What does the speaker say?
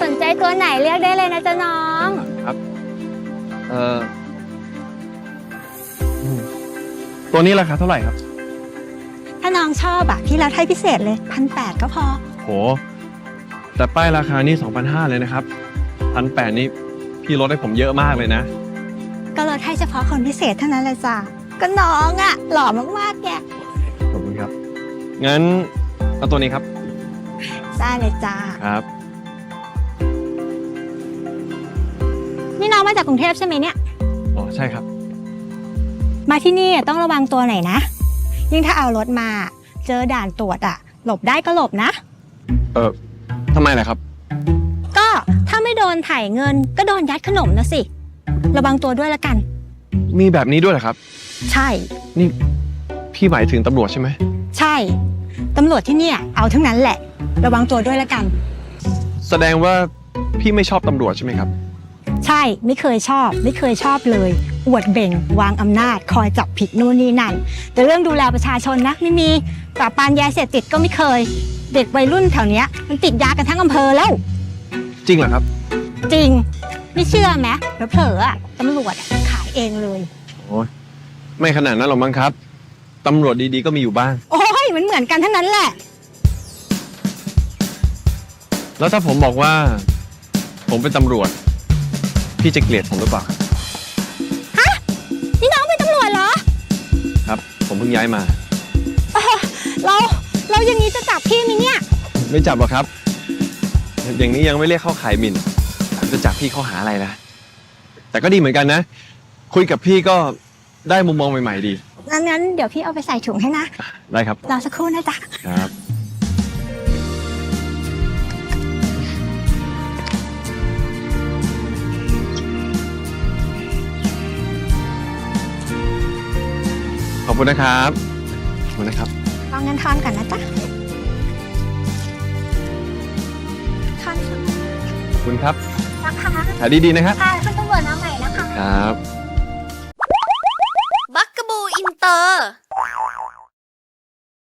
ตัวไหนเลือกได้เลยนะจ๊ะน้องเอออืมตัวนี้ราคาเท่าไหร่ครับ ถ้าน้องชอบอะพี่รับให้พิเศษเลยพันแปดก็พอ โห แต่ป้ายราคานี่2,500เลยนะครับพันแปดนี่พี่ลดให้ผมเยอะมากเลยนะ ก็ลดให้เฉพาะคนพิเศษเท่านั้นเลยจ้ะก็น้องอะหล่อมากๆแกขอบคุณครับ งั้นเอาตัวนี้ครับ ได้เลยจ้า ครับ นี่น้องมาจากกรุงเทพใช่ไหมเนี่ย อ๋อใช่ครับ มาที่นี่ต้องระวังตัวหน่อยนะ ยิ่งถ้าเอารถมา เจอด่านตรวจอะหลบได้ก็หลบนะ เออทำไมล่ะครับ ก็ถ้าไม่โดนถ่ายเงินก็โดนยัดขนมนะสิ ระวังตัวด้วยละกัน มีแบบนี้ด้วยเหรอครับ ใช่ นี่พี่หมายถึงตำรวจใช่ไหมใช่ ตำรวจที่เนี่ยเอาทั้งนั้นแหละ ระวังตัวด้วยละกัน แสดงว่าพี่ไม่ชอบตำรวจใช่ไหมครับ ใช่ไม่เคยชอบ ไม่เคยชอบเลย อวดเบ่ง วางอำนาจ คอยจับผิดนู่นนี่นั่น แต่เรื่องดูแลประชาชนนะไม่มีปราบปรามยาเสพติดก็ไม่เคย เด็กวัยรุ่นแถวเนี้ยมันติดยากันทั้งอำเภอแล้ว จริงเหรอครับ จริง ไม่เชื่อไหมเผลอๆอะตำรวจอะขายเองเลย โอ้ยไม่ขนาดนั้นหรอกมั้งครับตำรวจดีๆก็มีอยู่บ้าง โอ้ยมันเหมือนกันทั้งนั้นแหละ แล้วถ้าผมบอกว่า ผมเป็นตำรวจ พี่จะเกลียดผมหรือเปล่าครับนี่น้องเป็นตำรวจเหรอ ครับ ผมเพิ่งย้ายมาเรา เราอย่างนี้จะจับพี่มิเนี่ย ไม่จับหรอกครับ อย่างนี้ยังไม่เรียกเข้าข่ายหมิ่นผมจะจับพี่ข้อหาอะไรนะแต่ก็ดีเหมือนกันนะ คุยกับพี่ก็ได้มุมมองใหม่ ๆ ดี งั้นงั้นเดี๋ยวพี่เอาไปใส่ถุงให้นะ ได้ครับ รอสักครู่นะจ๊ะ ครับ คุณนะครับขอบคุณนะครับเอาเงินทอนก่อนนะจ๊ะทอนค่ะขอบคุณครับ นะคะขายดีๆนะครับค่ะคุณตำรวจมาใหม่นะคะ ครับ